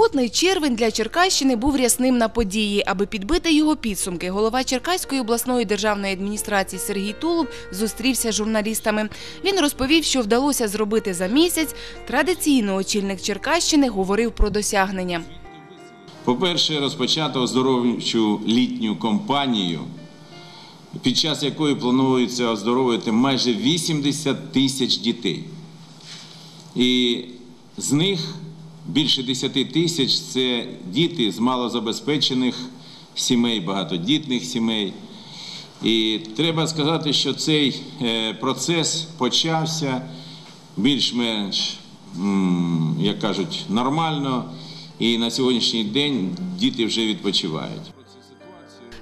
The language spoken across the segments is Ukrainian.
Спекотний червень для Черкащини був рясним на події. Аби підбити його підсумки, голова Черкаської обласної державної адміністрації Сергій Тулуб зустрівся з журналістами. Він розповів, що вдалося зробити за місяць. Традиційно очільник Черкащини говорив про досягнення. По-перше, розпочато оздоровчу літню кампанію, під час якої планується оздоровити майже 80 тисяч дітей. І з них більше 10 тисяч це діти з малозабезпечених сімей, багатодітних сімей. І треба сказати, що цей е, процес почався більш-менш, як кажуть, нормально. І на сьогоднішній день діти вже відпочивають.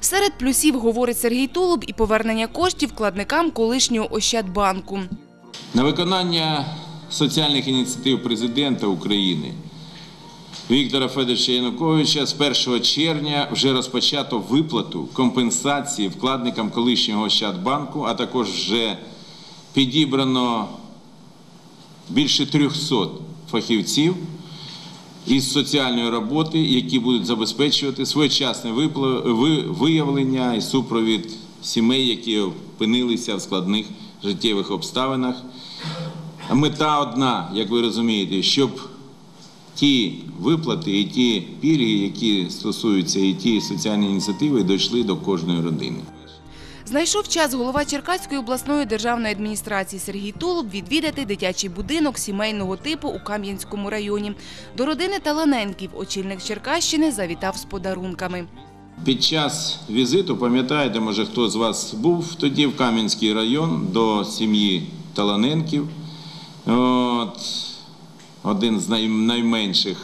Серед плюсів говорить Сергій Тулуб і повернення коштів вкладникам колишнього Ощадбанку. На виконання соціальних ініціатив президента України Віктора Федоровича Януковича з 1 червня вже розпочато виплату компенсації вкладникам колишнього Ощадбанку, а також вже підібрано більше 300 фахівців із соціальної роботи, які будуть забезпечувати своєчасне виявлення і супровід сімей, які опинилися в складних життєвих обставинах. Мета одна, як ви розумієте, щоб ті виплати і ті пільги, які стосуються і ті соціальні ініціативи, дійшли до кожної родини. Знайшов час голова Черкаської обласної державної адміністрації Сергій Тулуб відвідати дитячий будинок сімейного типу у Кам'янському районі. До родини Таланенків очільник Черкащини завітав з подарунками. Під час візиту, пам'ятаєте, може хто з вас був тоді в Кам'янський район до сім'ї Таланенків. От, один з найменших,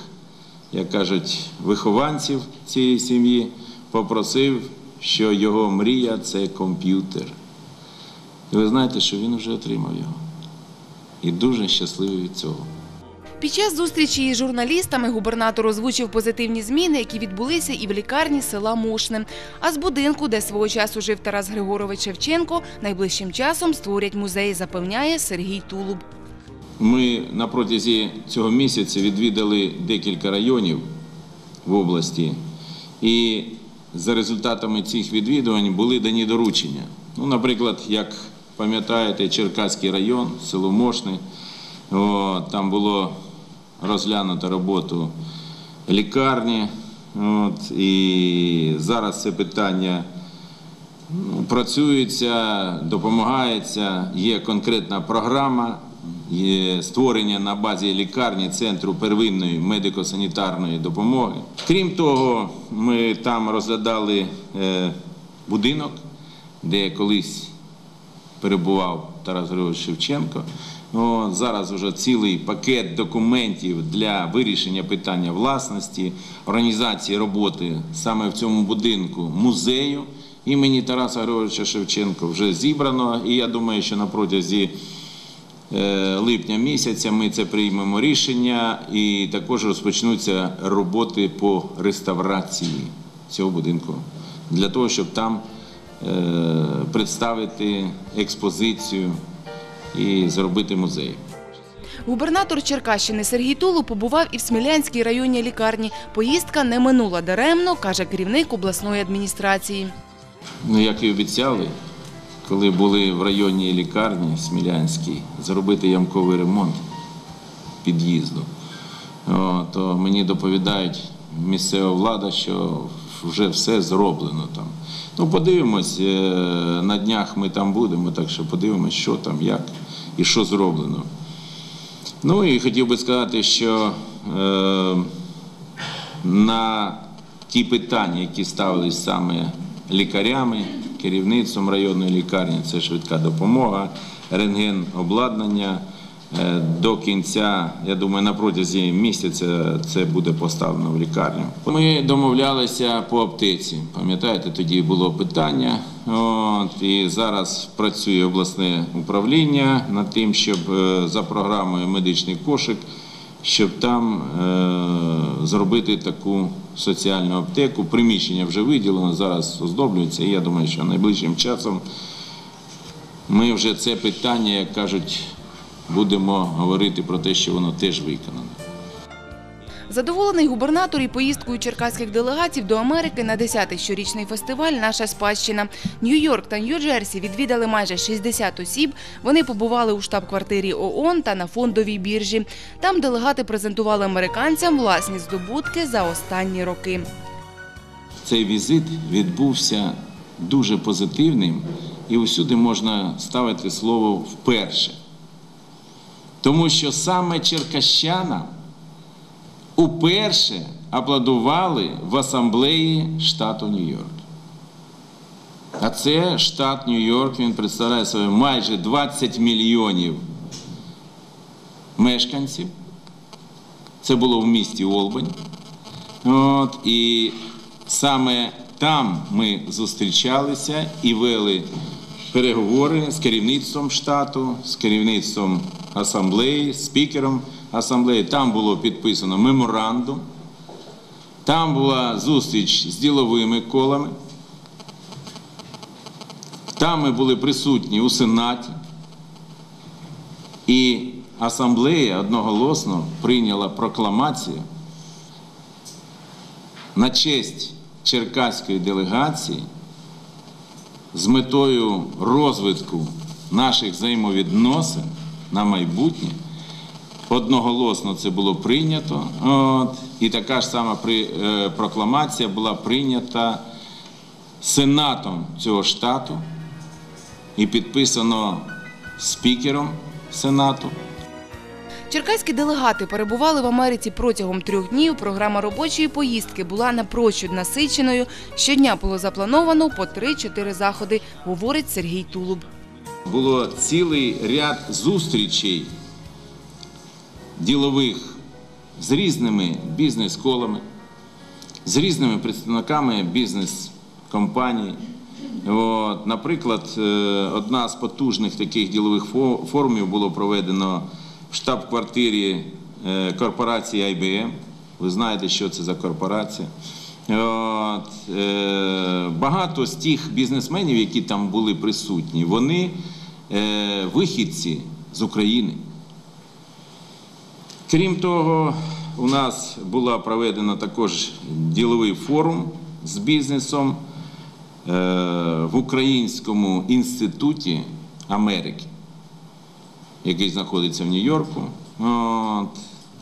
як кажуть, вихованців цієї сім'ї попросив, що його мрія це комп'ютер. І ви знаєте, що він вже отримав його. І дуже щасливий від цього. Під час зустрічі із журналістами губернатор озвучив позитивні зміни, які відбулися і в лікарні села Мошне. А з будинку, де свого часу жив Тарас Григорович Шевченко, найближчим часом створять музей, запевняє Сергій Тулуб. Ми на протязі цього місяця відвідали декілька районів в області, і за результатами цих відвідувань були дані доручення. Ну, наприклад, як пам'ятаєте, Черкаський район, село Мошне, о, там було розглянуто роботу лікарні. От, і зараз це питання Ну, Працюється, допомагається, є конкретна програма, створення на базі лікарні центру первинної медико-санітарної допомоги. Крім того, ми там розглядали е, будинок, де колись перебував Тарас Григорович Шевченко. Зараз вже цілий пакет документів для вирішення питання власності, організації роботи саме в цьому будинку музею імені Тараса Григоровича Шевченка вже зібрано. І я думаю, що на протязі липня місяця ми це приймемо рішення і також розпочнуться роботи по реставрації цього будинку для того, щоб там е, представити експозицію і зробити музей. Губернатор Черкащини Сергій Тулуб побував і в Смілянській районній лікарні. Поїздка не минула даремно, каже керівник обласної адміністрації. Ну, як і обіцяли, коли були в районній лікарні Смілянській, зробити ямковий ремонт під'їзду, то мені доповідають місцева влада, що вже все зроблено там. Ну, подивимось, е, на днях ми там будемо, так що подивимось, що там, як і що зроблено. Ну і хотів би сказати, що е, на ті питання, які ставились саме лікарями, керівництвом районної лікарні, це швидка допомога, рентген обладнання. Е, До кінця, я думаю, на протязі місяця це буде поставлено в лікарню. Ми домовлялися по аптеці. Пам'ятаєте, тоді було питання. От, і зараз працює обласне управління над тим, щоб е, за програмою медичний кошик щоб там е, зробити таку соціальну аптеку. Приміщення вже виділено, зараз оздоблюється. І я думаю, що найближчим часом ми вже це питання, як кажуть, будемо говорити про те, що воно теж виконано. Задоволений губернатор і поїздкою черкаських делегатів до Америки на 10-й щорічний фестиваль Наша спадщина. Нью-Йорк та Нью-Джерсі відвідали майже 60 осіб. Вони побували у штаб-квартирі ООН та на фондовій біржі. Там делегати презентували американцям власні здобутки за останні роки. Цей візит відбувся дуже позитивним і усюди можна ставити слово вперше. Тому що саме черкащанам уперше аплодували в асамблеї штату Нью-Йорк. А це штат Нью-Йорк, він представляє себе майже 20 мільйонів мешканців. Це було в місті Олбань. От, і саме там ми зустрічалися і вели переговори з керівництвом штату, з керівництвом асамблеї, спікером асамблеї. Там було підписано меморандум. Там була зустріч з діловими колами. Там ми були присутні у Сенаті. І асамблея одноголосно прийняла прокламацію на честь черкаської делегації з метою розвитку наших взаємовідносин на майбутнє. Одноголосно це було прийнято. І така ж сама е, прокламація була прийнята Сенатом цього штату і підписано спікером Сенату. Черкаські делегати перебували в Америці протягом трьох днів. Програма робочої поїздки була напрочуд насиченою. Щодня було заплановано по 3-4 заходи, говорить Сергій Тулуб. було цілий ряд зустрічей ділових з різними бізнес-колами, з різними представниками бізнес-компаній. Наприклад, е, одна з потужних таких ділових форумів було проведено в штаб-квартирі е, корпорації IBM. Ви знаєте, що це за корпорація. От, е, багато з тих бізнесменів, які там були присутні, вони е, вихідці з України. Крім того, у нас була проведена також діловий форум з бізнесом е, в Українському інституті Америки, який знаходиться в Нью-Йорку.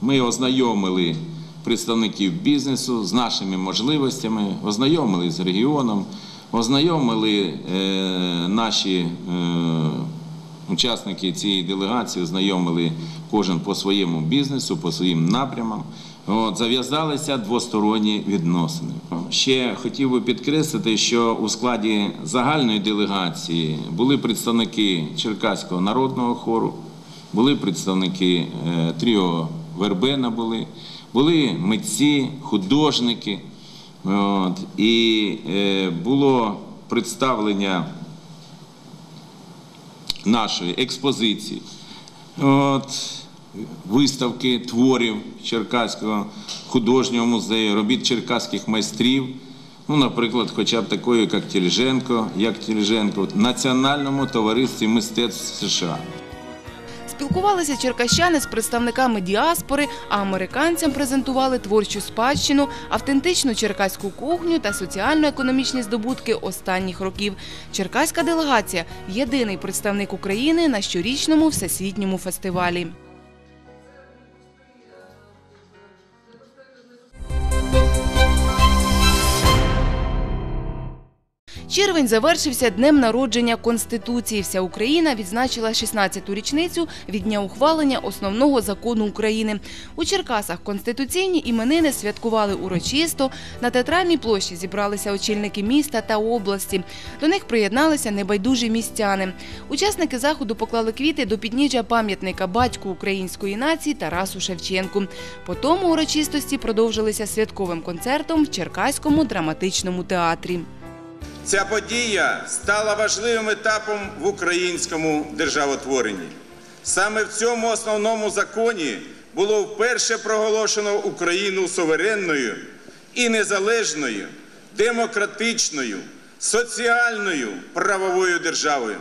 Ми ознайомили представників бізнесу з нашими можливостями, ознайомили з регіоном, ознайомили е, наші е, учасники цієї делегації, ознайомили кожен по своєму бізнесу, по своїм напрямам. От, зав'язалися двосторонні відносини. Ще хотів би підкреслити, що у складі загальної делегації були представники Черкаського народного хору, були представники е, Тріо Вербена, були, були митці, художники. От, і е, було представлення нашої експозиції, от, виставки творів Черкаського художнього музею, робіт черкаських майстрів. Ну, наприклад, хоча б такої, як Тіліженко, як Тіліженко, в Національному товаристві мистецтв США. Спілкувалися черкащани з представниками діаспори, а американцям презентували творчу спадщину, автентичну черкаську кухню та соціально-економічні здобутки останніх років. Черкаська делегація єдиний представник України на щорічному всесвітньому фестивалі. Червень завершився днем народження Конституції. Вся Україна відзначила 16-ту річницю від дня ухвалення основного закону України. У Черкасах конституційні іменини святкували урочисто. На театральній площі зібралися очільники міста та області. До них приєдналися небайдужі містяни. Учасники заходу поклали квіти до підніжжя пам'ятника батьку української нації Тарасу Шевченку. Потім урочистості продовжилися святковим концертом в Черкаському драматичному театрі. Ця подія стала важливим етапом в українському державотворенні. Саме в цьому основному законі було вперше проголошено Україну суверенною і незалежною, демократичною, соціальною правовою державою.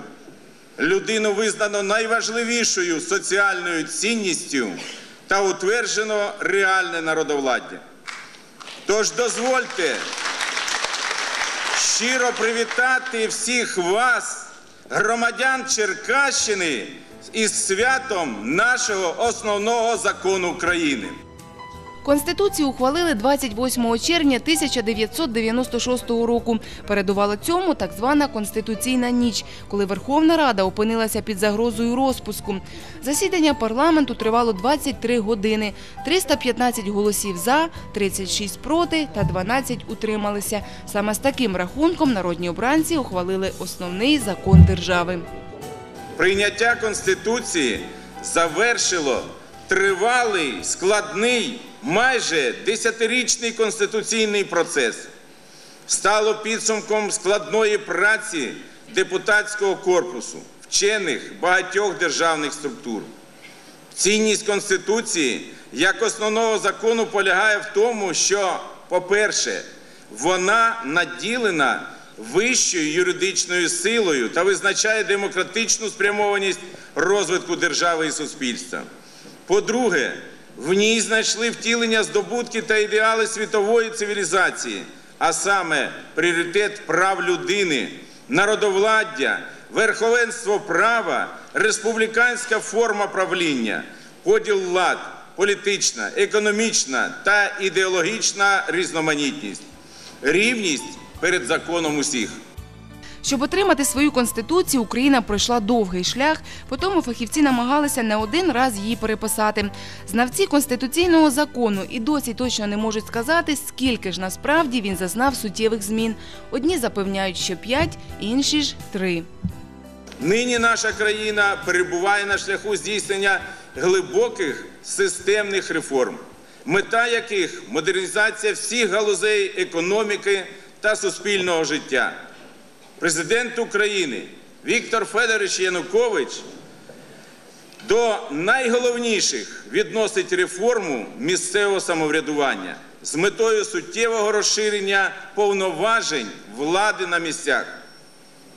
Людину визнано найважливішою соціальною цінністю та утверджено реальне народовладдя. Тож дозвольте щиро привітати всіх вас, громадян Черкащини, із святом нашого основного закону України. Конституцію ухвалили 28 червня 1996 року. Передувала цьому так звана Конституційна ніч, коли Верховна Рада опинилася під загрозою розпуску. Засідання парламенту тривало 23 години. 315 голосів за, 36 проти та 12 утрималися. Саме з таким рахунком народні обранці ухвалили основний закон держави. Прийняття Конституції завершило тривалий, складний, майже десятирічний конституційний процес. Стало підсумком складної праці депутатського корпусу, вчених багатьох державних структур. Цінність Конституції як основного закону полягає в тому, що, по-перше, вона наділена вищою юридичною силою та визначає демократичну спрямованість розвитку держави і суспільства. По-друге, в ній знайшли втілення здобутки та ідеали світової цивілізації, а саме пріоритет прав людини, народовладдя, верховенство права, республіканська форма правління, поділ влад, політична, економічна та ідеологічна різноманітність, рівність перед законом усіх. Щоб отримати свою конституцію, Україна пройшла довгий шлях, по тому фахівці намагалися не один раз її переписати. Знавці конституційного закону і досі точно не можуть сказати, скільки ж насправді він зазнав суттєвих змін. Одні запевняють, що п'ять, інші ж три. Нині наша країна перебуває на шляху здійснення глибоких системних реформ, мета яких модернізація всіх галузей економіки та суспільного життя. Президент України Віктор Федорович Янукович до найголовніших відносить реформу місцевого самоврядування з метою суттєвого розширення повноважень влади на місцях.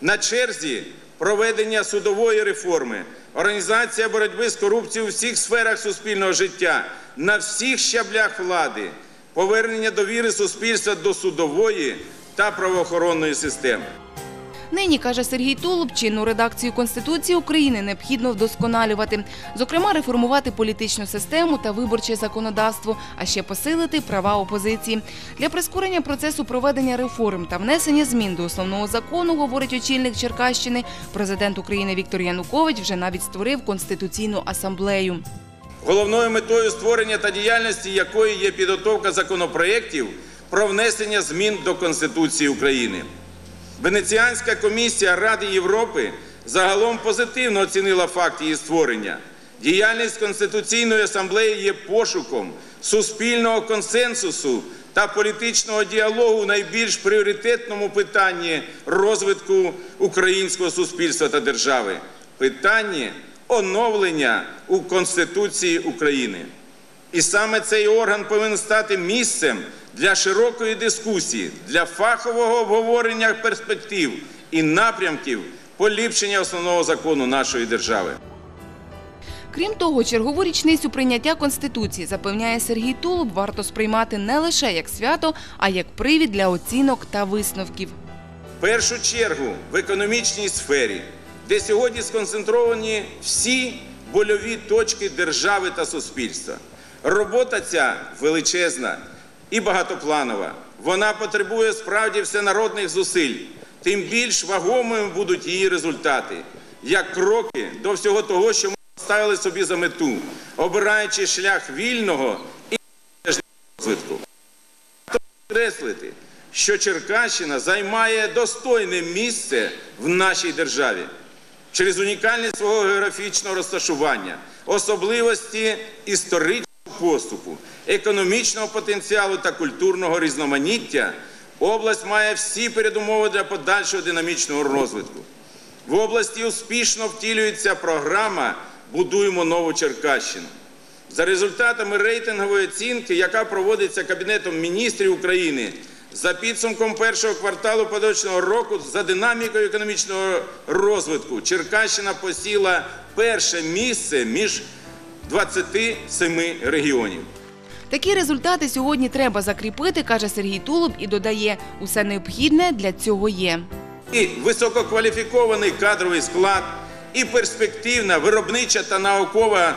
На черзі проведення судової реформи, організація боротьби з корупцією у всіх сферах суспільного життя, на всіх щаблях влади, повернення довіри суспільства до судової та правоохоронної системи. Нині, каже Сергій Тулуб, чинну редакцію Конституції України необхідно вдосконалювати. Зокрема, реформувати політичну систему та виборче законодавство, а ще посилити права опозиції. Для прискорення процесу проведення реформ та внесення змін до основного закону, говорить очільник Черкащини, президент України Віктор Янукович вже навіть створив Конституційну асамблею. Головною метою створення та діяльності якої є підготовка законопроєктів про внесення змін до Конституції України. Венеціанська комісія Ради Європи загалом позитивно оцінила факт її створення. Діяльність Конституційної асамблеї є пошуком суспільного консенсусу та політичного діалогу у найбільш пріоритетному питанні розвитку українського суспільства та держави питанні оновлення у Конституції України. І саме цей орган повинен стати місцем для широкої дискусії, для фахового обговорення перспектив і напрямків поліпшення основного закону нашої держави. Крім того, чергову річницю прийняття Конституції, запевняє Сергій Тулуб, варто сприймати не лише як свято, а як привід для оцінок та висновків. В першу чергу в економічній сфері, де сьогодні сконцентровані всі больові точки держави та суспільства. Робота ця величезна і багатопланова. Вона потребує справді всенародних зусиль. Тим більш вагомими будуть її результати, як кроки до всього того, що ми ставили собі за мету, обираючи шлях вільного і розвитку. Підкреслити, що Черкащина займає достойне місце в нашій державі через унікальність свого географічного розташування, особливості історичного поступу, економічного потенціалу та культурного різноманіття. Область має всі передумови для подальшого динамічного розвитку. В області успішно втілюється програма Будуємо нову Черкащину. За результатами рейтингової оцінки, яка проводиться Кабінетом міністрів України, за підсумком першого кварталу поточного року, за динамікою економічного розвитку, Черкащина посіла перше місце між 27 регіонів. Такі результати сьогодні треба закріпити, каже Сергій Тулуб і додає, усе необхідне для цього є. І висококваліфікований кадровий склад, і перспективна виробнича та наукова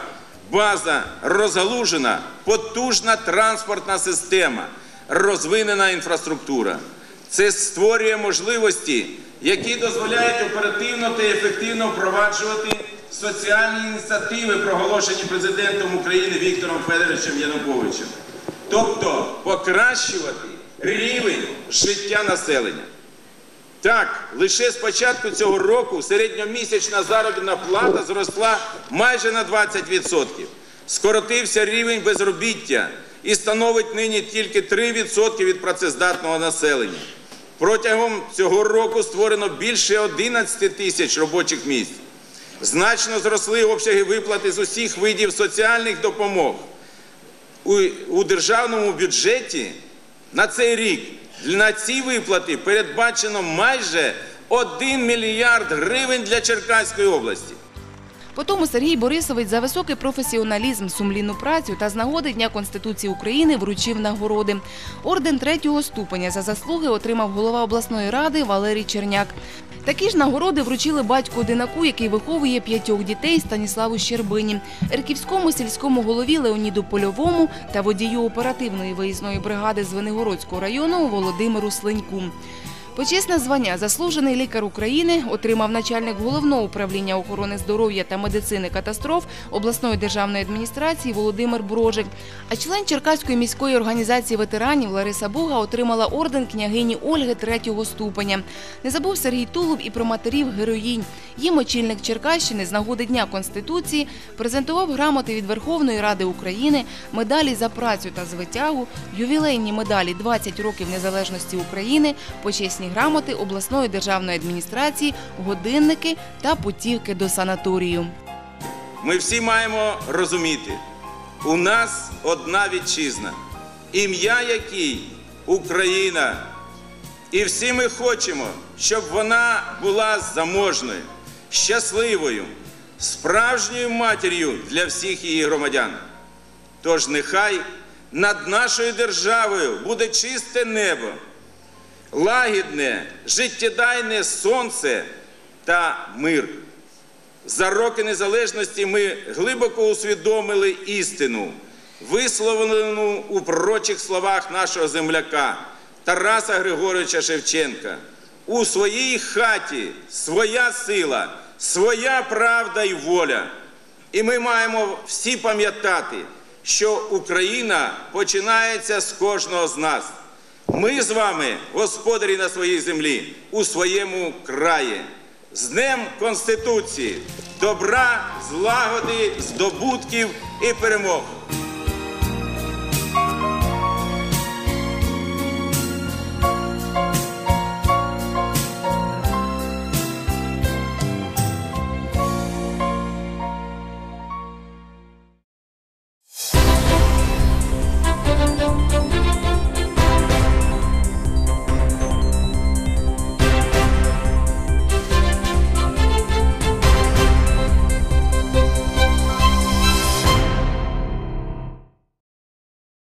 база розгалужена, потужна транспортна система, розвинена інфраструктура. Це створює можливості, які дозволяють оперативно та ефективно впроваджувати соціальні ініціативи, проголошені президентом України Віктором Федоровичем Януковичем, тобто покращувати рівень життя населення. Так, лише з початку цього року середньомісячна заробітна плата зросла майже на 20%. Скоротився рівень безробіття і становить нині тільки 3% від працездатного населення. Протягом цього року створено більше 11 тисяч робочих місць. Значно зросли обсяги виплати з усіх видів соціальних допомог у, державному бюджеті на цей рік на ці виплати передбачено майже 1 мільярд гривень для Черкаської області. Потому Сергій Борисович за високий професіоналізм, сумлінну працю та з нагоди Дня Конституції України вручив нагороди. Орден третього ступеня за заслуги отримав голова обласної ради Валерій Черняк. Такі ж нагороди вручили батьку одинаку, який виховує п'ятьох дітей Станіславу Щербині, Ерківському сільському голові Леоніду Польовому та водію оперативної виїзної бригади з Венигородського району Володимиру Слиньку. Почесне звання заслужений лікар України отримав начальник головного управління охорони здоров'я та медицини катастроф обласної державної адміністрації Володимир Брожик. А член Черкаської міської організації ветеранів Лариса Буга отримала орден княгині Ольги третього ступеня. Не забув Сергій Тулуб і про матерів героїнь. Їм очільник Черкащини з нагоди Дня Конституції презентував грамоти від Верховної Ради України, медалі за працю та звитягу, ювілейні медалі 20 років незалежності України, почесні грамоти обласної державної адміністрації, годинники та путівки до санаторію. Ми всі маємо розуміти, у нас одна вітчизна, ім'я якій Україна. І всі ми хочемо, щоб вона була заможною, щасливою, справжньою матір'ю для всіх її громадян. Тож нехай над нашою державою буде чисте небо, лагідне, життєдайне сонце та мир. За роки незалежності ми глибоко усвідомили істину, висловлену у пророчих словах нашого земляка Тараса Григоровича Шевченка. У своїй хаті своя сила, своя правда і воля. І ми маємо всі пам'ятати, що Україна починається з кожного з нас. Ми з вами, господарі на своїй землі, у своєму краї. З Днем Конституції, добра, злагоди, здобутків і перемог.